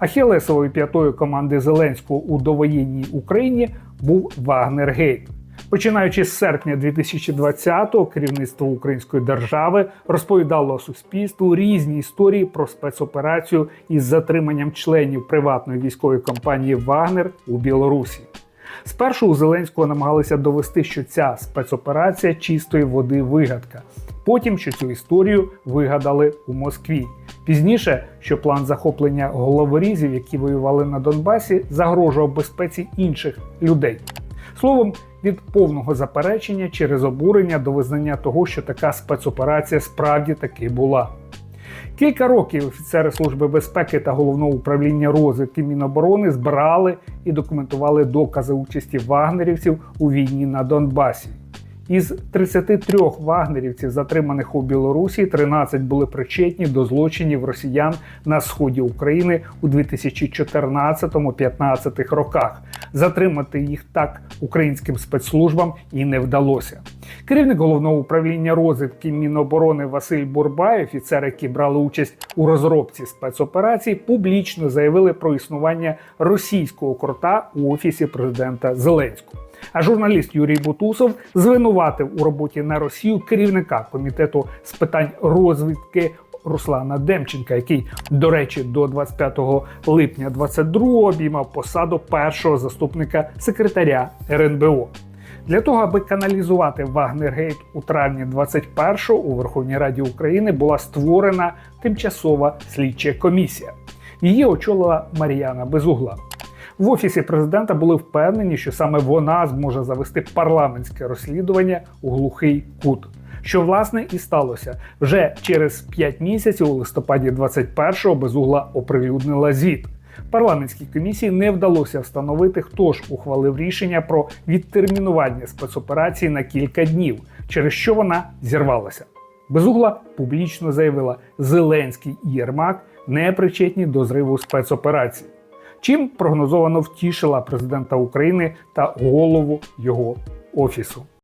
Ахілесовою п'ятою команди Зеленського у довоєнній Україні був Вагнергейт. Починаючи з серпня 2020-го, керівництво української держави розповідало суспільству різні історії про спецоперацію із затриманням членів приватної військової компанії Вагнер у Білорусі. Спершу у Зеленського намагалися довести, що ця спецоперація чистої води вигадка. Потім, що цю історію вигадали у Москві. Пізніше, що план захоплення головорізів, які воювали на Донбасі, загрожував безпеці інших людей. Словом, від повного заперечення через обурення до визнання того, що така спецоперація справді таки була. Кілька років офіцери Служби безпеки та головного управління розвідки Міноборони збирали і документували докази участі вагнерівців у війні на Донбасі. Із 33 вагнерівців, затриманих у Білорусі, 13 були причетні до злочинів росіян на сході України у 2014-15 роках. Затримати їх так українським спецслужбам і не вдалося. Керівник головного управління розвідки Міноборони Василь Бурбай, офіцери, які брали участь у розробці спецоперації, публічно заявили про існування російського крота у офісі президента Зеленського. А журналіст Юрій Бутусов звинуватив у роботі на Росію керівника комітету з питань розвідки Руслана Демченка, який, до речі, до 25 липня 22 обіймав посаду першого заступника секретаря РНБО. Для того, аби каналізувати Вагнергейт у травні 21-го у Верховній Раді України була створена тимчасова слідча комісія. Її очолила Мар'яна Безугла. В офісі президента були впевнені, що саме вона зможе завести парламентське розслідування у глухий кут. Що власне і сталося вже через 5 місяців у листопаді 21-го безугла оприлюднила звіт. Парламентській комісії не вдалося встановити, хто ж ухвалив рішення про відтермінування спецоперації на кілька днів, через що вона зірвалася. Безугла публічно заявила, Зеленський і Єрмак не причетні до зриву спецоперації чим прогнозовано втішила президента України та голову його офісу.